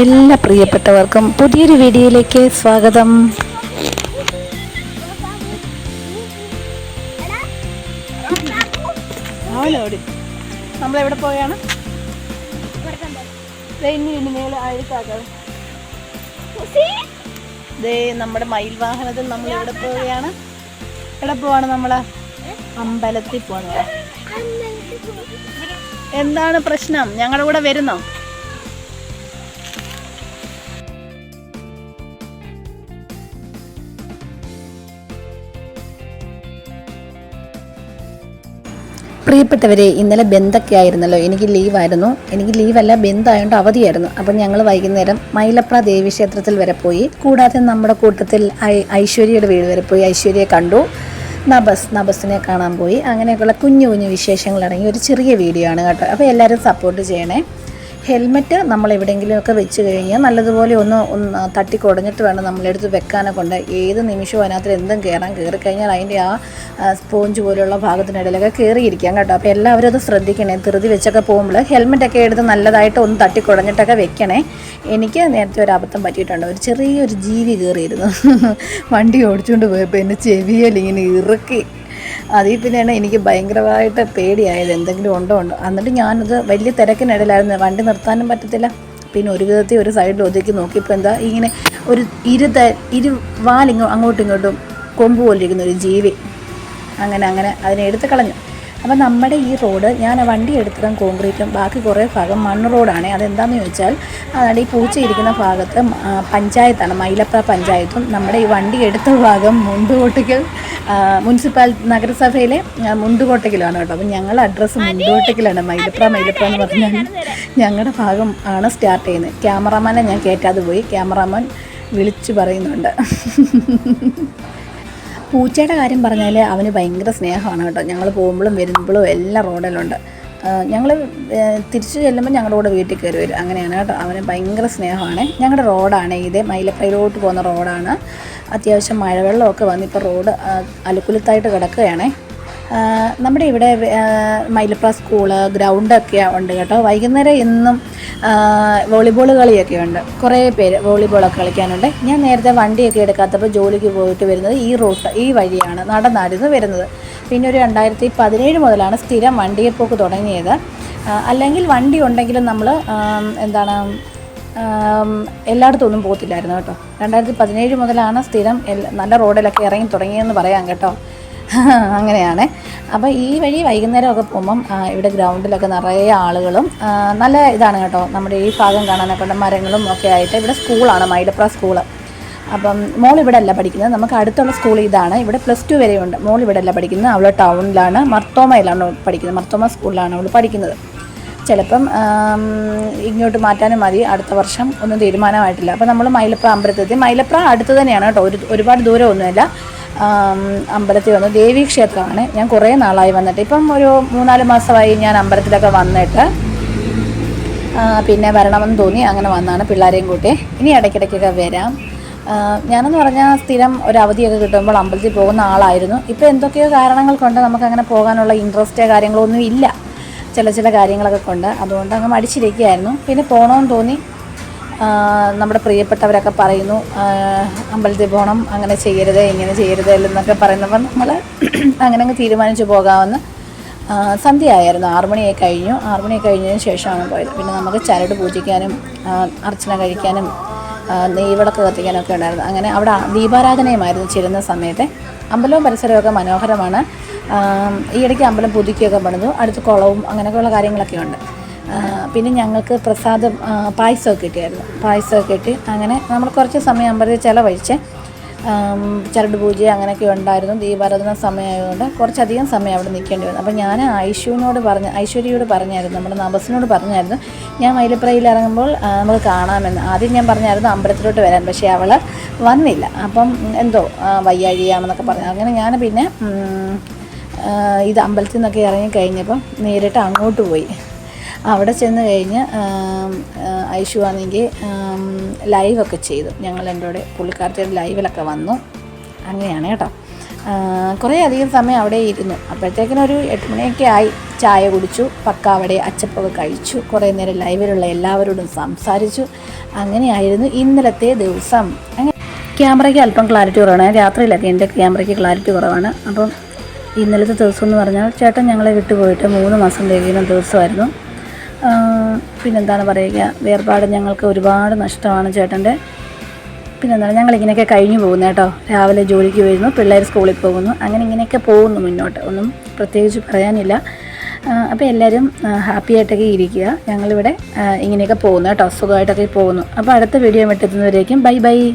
എല്ലാ പ്രിയപ്പെട്ടവർക്കും പുതിയൊരു വീഡിയോയിലേക്ക് സ്വാഗതം. നമ്മളെവിടെ പോയാണ്? നമ്മുടെ മയിൽ വാഹനത്തിൽ നമ്മൾ എവിടെ പോവുകയാണ്. എവിടെ പോവാണ് നമ്മൾ? അമ്പലത്തിൽ പോവാണ്. എന്താണ് പ്രശ്നം? ഞങ്ങളുടെ കൂടെ വരുന്നോ? പ്രിയപ്പെട്ടവരെ ഇന്നലെ ബന്ധൊക്കെ ആയിരുന്നല്ലോ. എനിക്ക് ലീവായിരുന്നു. എനിക്ക് ലീവല്ല ബന്ധായതുകൊണ്ട് അവധിയായിരുന്നു. അപ്പം ഞങ്ങൾ വൈകുന്നേരം മൈലപ്ര ദേവി ക്ഷേത്രത്തിൽ വരെ പോയി. കൂടാതെ നമ്മുടെ കൂട്ടത്തിൽ ഐശ്വര്യയുടെ വീട് വരെ പോയി. ഐശ്വര്യയെ കണ്ടു. നബസ് നബസിനെ കാണാൻ പോയി. അങ്ങനെയൊക്കെയുള്ള കുഞ്ഞു കുഞ്ഞു വിശേഷങ്ങൾ അടങ്ങിയ ഒരു ചെറിയ വീഡിയോ ആണ് കേട്ടോ. അപ്പോൾ എല്ലാവരും സപ്പോർട്ട് ചെയ്യണേ. ഹെൽമെറ്റ് നമ്മൾ എവിടെയെങ്കിലുമൊക്കെ വെച്ച് കഴിഞ്ഞാൽ നല്ലതുപോലെ ഒന്ന് ഒന്ന് തട്ടി കുടഞ്ഞിട്ട് വേണം നമ്മളെടുത്ത് വെക്കാനെ കൊണ്ട്. ഏത് നിമിഷവും അതിനകത്ത് എന്തും കയറാൻ കയറി കഴിഞ്ഞാൽ അതിന്റെ ആ സ്പോഞ്ച് പോലെയുള്ള ഭാഗത്തിനിടയിലൊക്കെ കയറിയിരിക്കാം കേട്ടോ. അപ്പോൾ എല്ലാവരും അത് ശ്രദ്ധിക്കണേ. ധൃതി വെച്ചൊക്കെ പോകുമ്പോൾ ഹെൽമെറ്റൊക്കെ എടുത്ത് നല്ലതായിട്ട് ഒന്ന് തട്ടി കുടഞ്ഞിട്ടൊക്കെ വെക്കണേ. എനിക്ക് നേരത്തെ ഒരു അബദ്ധം പറ്റിയിട്ടുണ്ട്. ഒരു ചെറിയൊരു ജീവി കയറിയിരുന്നു വണ്ടി ഓടിച്ചുകൊണ്ട് പോയപ്പോൾ എന്റെ ചെവിയിൽ ഇങ്ങനെ ഇറുക്കി അതിൽ പിന്നെയാണ് എനിക്ക് ഭയങ്കരമായിട്ട് പേടിയായത്. എന്തെങ്കിലും ഉണ്ടോ ഉണ്ടോ? എന്നിട്ട് ഞാനത് വലിയ തിരക്കിനിടയിലായിരുന്നു. വണ്ടി നിർത്താനും പറ്റത്തില്ല. പിന്നെ ഒരു വിധത്തിൽ ഒരു സൈഡിൽ ഒതുക്കി നോക്കിയപ്പോൾ എന്താ ഇങ്ങനെ ഒരു ഇരു ത ഇരു വാലിങ്ങോ അങ്ങോട്ടും ഇങ്ങോട്ടും കൊമ്പ് പോലിരിക്കുന്ന ഒരു ജീവി. അങ്ങനെ അങ്ങനെ അതിനെ എടുത്ത് കളഞ്ഞു. അപ്പം നമ്മുടെ ഈ റോഡ് ഞാൻ വണ്ടി എടുത്തതും കോൺക്രീറ്റും ബാക്കി കുറേ ഭാഗം മണ്ണ് റോഡാണ്. അതെന്താണെന്ന് ചോദിച്ചാൽ അതായത് ഈ പൂച്ച ഇരിക്കുന്ന ഭാഗത്ത് പഞ്ചായത്താണ് മൈലപ്ര പഞ്ചായത്തും നമ്മുടെ ഈ വണ്ടി എടുത്ത ഭാഗം മുണ്ടുകോട്ടയ്ക്കൽ മുനിസിപ്പാൽ നഗരസഭയിലെ മുണ്ടുകോട്ടയ്ക്കലാണ് കേട്ടോ. അപ്പം ഞങ്ങളുടെ അഡ്രസ്സ് മുണ്ടുകോട്ടയ്ക്കലാണ് മൈലപ്ര മൈലപ്ര എന്ന് പറഞ്ഞാൽ ഞങ്ങളുടെ ഭാഗം ആണ് സ്റ്റാർട്ട് ചെയ്യുന്നത്. ക്യാമറാമാനെ ഞാൻ കയറ്റാതെ പോയി. ക്യാമറാമാൻ വിളിച്ചു പറയുന്നുണ്ട്. പൂച്ചയുടെ കാര്യം പറഞ്ഞാൽ അവന് ഭയങ്കര സ്നേഹമാണ് കേട്ടോ. ഞങ്ങൾ പോകുമ്പോഴും വരുമ്പോഴും എല്ലാം റോഡിലുണ്ട്. ഞങ്ങൾ തിരിച്ചു ചെല്ലുമ്പോൾ ഞങ്ങളുടെ കൂടെ വീട്ടിൽ കയറി വരും. അങ്ങനെയാണ് കേട്ടോ. അവന് ഭയങ്കര സ്നേഹമാണ്. ഞങ്ങളുടെ റോഡാണ് ഇത്. മൈലപ്പയിലോട്ട് പോകുന്ന റോഡാണ്. അത്യാവശ്യം മഴവെള്ളമൊക്കെ വന്ന് ഇപ്പോൾ റോഡ് അലുക്കുലുത്തായിട്ട് കിടക്കുകയാണേ. നമ്മുടെ ഇവിടെ മൈലപ്ര സ്കൂൾ ഗ്രൗണ്ടൊക്കെ ഉണ്ട് കേട്ടോ. വൈകുന്നേരം എന്നും വോളിബോൾ കളിയൊക്കെ ഉണ്ട്. കുറേ പേര് വോളിബോളൊക്കെ കളിക്കാനുണ്ട്. ഞാൻ നേരത്തെ വണ്ടിയൊക്കെ എടുക്കാത്തപ്പോൾ ജോലിക്ക് പോയിട്ട് വരുന്നത് ഈ റൂട്ട് ഈ വഴിയാണ് നടന്നായിരുന്നു വരുന്നത്. പിന്നെ ഒരു രണ്ടായിരത്തി പതിനേഴ് മുതലാണ് സ്ഥിരം വണ്ടിയെപ്പോക്ക് തുടങ്ങിയത്. അല്ലെങ്കിൽ വണ്ടി ഉണ്ടെങ്കിലും നമ്മൾ എന്താണ് ആം, എല്ലായിടത്തും ഒന്നും പോകത്തില്ലായിരുന്നു കേട്ടോ. രണ്ടായിരത്തി പതിനേഴ് മുതലാണ് സ്ഥിരം നല്ല റോഡിലൊക്കെ ഇറങ്ങി തുടങ്ങിയെന്ന് പറയാം കേട്ടോ. അങ്ങനെയാണ്. അപ്പോൾ ഈ വഴി വൈകുന്നേരമൊക്കെ പോകുമ്പം ഇവിടെ ഗ്രൗണ്ടിലൊക്കെ നിറയെ ആളുകളും നല്ല ഇതാണ് കേട്ടോ. നമ്മുടെ ഈ ഭാഗം കാണാനൊക്കെ മരങ്ങളും ഒക്കെ ആയിട്ട് ഇവിടെ സ്കൂളാണ് മൈഡപ്ര സ്കൂൾ. അപ്പം മോൾ ഇവിടെ അല്ല പഠിക്കുന്നത്. നമുക്ക് അടുത്തുള്ള സ്കൂൾ ഇതാണ്. ഇവിടെ പ്ലസ് ടു വരെയുണ്ട് മോൾ ഇവിടെ അല്ല പഠിക്കുന്നത്. അവൾ ടൗണിലാണ് മർത്തോമയിലാണ് പഠിക്കുന്നത്. മർത്തോമ സ്കൂളിലാണ് അവൾ പഠിക്കുന്നത്. ചിലപ്പം ഇങ്ങോട്ട് മാറ്റാനും മതി. അടുത്ത വർഷം ഒന്നും തീരുമാനമായിട്ടില്ല. അപ്പോൾ നമ്മൾ മൈലപ്ര അമ്പലത്തെത്തി മൈലപ്ര അടുത്ത് തന്നെയാണ് കേട്ടോ. ഒരു ഒരുപാട് ദൂരമൊന്നുമില്ല. അമ്പലത്തിൽ വന്നു. ദേവി ക്ഷേത്രമാണ്. ഞാൻ കുറേ നാളായി വന്നിട്ട്. ഇപ്പം ഒരു മൂന്നാൽ മാസമായി ഞാൻ അമ്പലത്തിലൊക്കെ വന്നിട്ട് പിന്നെ വരണമെന്ന് തോന്നി. അങ്ങനെ വന്നാണ് പിള്ളേരെയും കൂട്ടി. ഇനി ഇടയ്ക്കിടയ്ക്കൊക്കെ വരാം. ഞാനെന്ന് പറഞ്ഞാൽ സ്ഥിരം ഒരു അവധിയൊക്കെ കിട്ടുമ്പോൾ അമ്പലത്തിൽ പോകുന്ന ആളായിരുന്നു. ഇപ്പോൾ എന്തൊക്കെയോ കാരണങ്ങൾ കൊണ്ട് നമുക്കങ്ങനെ പോകാനുള്ള ഇൻട്രസ്റ്റ് കാര്യങ്ങളൊന്നും ഇല്ല. ചില ചില കാര്യങ്ങളൊക്കെ കൊണ്ട്. അതുകൊണ്ട് അങ്ങ് മടിച്ചിരിക്കുകയായിരുന്നു. പിന്നെ പോകണമെന്ന് തോന്നി. നമ്മുടെ പ്രിയപ്പെട്ടവരൊക്കെ പറയുന്നു അമ്പലത്തിൽ പോകണം അങ്ങനെ ചെയ്യരുത് ഇങ്ങനെ ചെയ്യരുത് എന്നൊക്കെ പറയുന്നപ്പോൾ നമ്മൾ അങ്ങനെ അങ്ങ് തീരുമാനിച്ചു പോകാമെന്ന് ആ, സന്ധ്യയായിരുന്നു. ആറുമണിയായി കഴിഞ്ഞു. ആറുമണിയൊക്കെ കഴിഞ്ഞതിന് ശേഷമാണ് പോയത്. പിന്നെ നമുക്ക് ചരട് പൂജിക്കാനും അർച്ചന കഴിക്കാനും നെയ്വിളക്ക് കത്തിക്കാനൊക്കെ ഉണ്ടായിരുന്നു. അങ്ങനെ അവിടെ ദീപാരാധനയുമായിരുന്നു ചിരുന്ന സമയത്തെ. അമ്പലവും പരിസരമൊക്കെ മനോഹരമാണ്. ഈ ഇടയ്ക്ക് അമ്പലം പുതുക്കിയൊക്കെ പണിതു. അടുത്ത് കുളവും അങ്ങനെയൊക്കെയുള്ള കാര്യങ്ങളൊക്കെ ഉണ്ട് പിന്നെ ഞങ്ങൾക്ക് പ്രസാദം പായസമൊക്കെ കിട്ടിയായിരുന്നു. പായസമൊക്കെ കിട്ടി. അങ്ങനെ നമ്മൾ കുറച്ച് സമയം അമ്പലത്തിൽ ചിലവഴിച്ച് ചരട് പൂജ അങ്ങനെയൊക്കെ ഉണ്ടായിരുന്നു. ദീപാരാധന സമയമായതുകൊണ്ട് കുറച്ചധികം സമയം അവിടെ നിൽക്കേണ്ടി വന്നു. അപ്പോൾ ഞാൻ ഐശുവിനോട് പറഞ്ഞ ഐശ്വര്യയോട് പറഞ്ഞായിരുന്നു നമ്മുടെ നബസിനോട് പറഞ്ഞായിരുന്നു ഞാൻ മൈലപ്രയിൽ ഇറങ്ങുമ്പോൾ നമ്മൾ കാണാമെന്ന്. ആദ്യം ഞാൻ പറഞ്ഞായിരുന്നു അമ്പലത്തിലോട്ട് വരാൻ പക്ഷേ അവൾ വന്നില്ല. അപ്പം എന്തോ വയ്യാഴിയാണെന്നൊക്കെ പറഞ്ഞു. അങ്ങനെ ഞാൻ പിന്നെ ഇത് അമ്പലത്തിൽ നിന്നൊക്കെ ഇറങ്ങി കഴിഞ്ഞപ്പം നേരിട്ട് അങ്ങോട്ട് പോയി. അവിടെ ചെന്ന് കഴിഞ്ഞ് ഐഷു ആണെങ്കിൽ ലൈവൊക്കെ ചെയ്തു. ഞങ്ങൾ എന്റെ കൂടെ പുള്ളിക്കാരത്തിയുടെ ലൈവിലൊക്കെ വന്നു. അങ്ങനെയാണ് കേട്ടോ. കുറേ അധികം സമയം അവിടെ ഇരുന്നു. അപ്പോഴത്തേക്കിനും ഒരു എട്ട് മണിയൊക്കെ ആയി. ചായ കുടിച്ചു പക്ക അവിടെ അച്ചപ്പൊക്കെ കഴിച്ചു. കുറേ നേരം ലൈവിലുള്ള എല്ലാവരോടും സംസാരിച്ചു. അങ്ങനെയായിരുന്നു ഇന്നലത്തെ ദിവസം. അങ്ങനെ ക്യാമറയ്ക്ക് അല്പം ക്ലാരിറ്റി കുറവാണ്. രാത്രിയിലൊക്കെ എന്റെ ക്യാമറയ്ക്ക് ക്ലാരിറ്റി കുറവാണ്. അപ്പം ഇന്നലത്തെ ദിവസം എന്ന് പറഞ്ഞാൽ ചേട്ടൻ ഞങ്ങളെ വിട്ടുപോയിട്ട് മൂന്ന് മാസം തികയുന്ന ദിവസമായിരുന്നു. പിന്നെന്താണ് പറയുക വേർപാട് ഞങ്ങൾക്ക് ഒരുപാട് നഷ്ടമാണ് ചേട്ടന്റെ. പിന്നെന്താണ് ഞങ്ങൾ ഇങ്ങനെയൊക്കെ കഴിഞ്ഞു പോകുന്നു കേട്ടോ. രാവിലെ ജോലിക്ക് വരുന്നു പിള്ളേർ സ്കൂളിൽ പോകുന്നു. അങ്ങനെ ഇങ്ങനെയൊക്കെ പോകുന്നു മുന്നോട്ട്. ഒന്നും പ്രത്യേകിച്ച് പറയാനില്ല. അപ്പോൾ എല്ലാവരും ഹാപ്പി ആയിട്ടൊക്കെ ഇരിക്കുക. ഞങ്ങളിവിടെ ഇങ്ങനെയൊക്കെ പോകുന്നു കേട്ടോ സുഖമായിട്ടൊക്കെ പോകുന്നു. അപ്പോൾ അടുത്ത വീഡിയോ വിട്ടെത്തുന്നവരേക്കും ബൈ ബൈ.